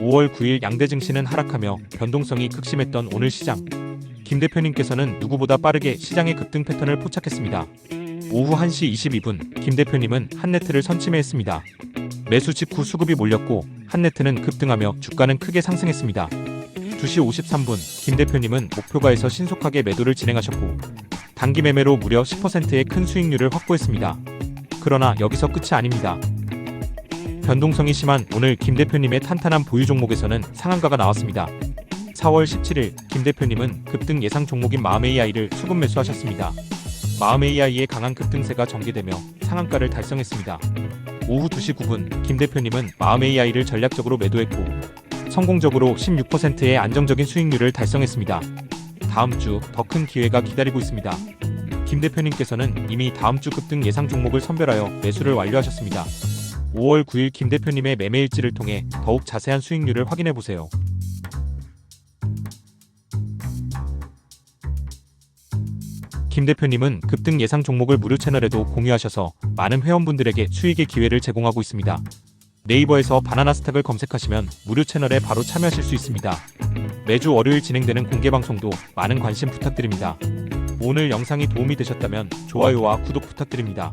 5월 9일 양대 증시는 하락하며 변동성이 극심했던 오늘 시장. 김 대표님께서는 누구보다 빠르게 시장의 급등 패턴을 포착했습니다. 오후 1시 22분 김 대표님은 한네트를 선침해했습니다. 매수 직후 수급이 몰렸고 한네트는 급등하며 주가는 크게 상승했습니다. 2시 53분 김 대표님은 목표가에서 신속하게 매도를 진행하셨고 단기 매매로 무려 10%의 큰 수익률을 확보했습니다. 그러나 여기서 끝이 아닙니다. 변동성이 심한 오늘 김 대표님의 탄탄한 보유 종목에서는 상한가가 나왔습니다. 4월 17일 김 대표님은 급등 예상 종목인 마음 AI를 수급 매수하셨습니다. 마음 AI의 강한 급등세가 전개되며 상한가를 달성했습니다. 오후 2시 9분 김 대표님은 마음 AI를 전략적으로 매도했고 성공적으로 16%의 안정적인 수익률을 달성했습니다. 다음 주 더 큰 기회가 기다리고 있습니다. 김 대표님께서는 이미 다음 주 급등 예상 종목을 선별하여 매수를 완료하셨습니다. 5월 9일 김 대표님의 매매 일지를 통해 더욱 자세한 수익률을 확인해 보세요. 김 대표님은 급등 예상 종목을 무료 채널에도 공유하셔서 많은 회원분들에게 수익의 기회를 제공하고 있습니다. 네이버에서 바나나 스탁을 검색하시면 무료 채널에 바로 참여하실 수 있습니다. 매주 월요일 진행되는 공개 방송도 많은 관심 부탁드립니다. 오늘 영상이 도움이 되셨다면 좋아요와 구독 부탁드립니다.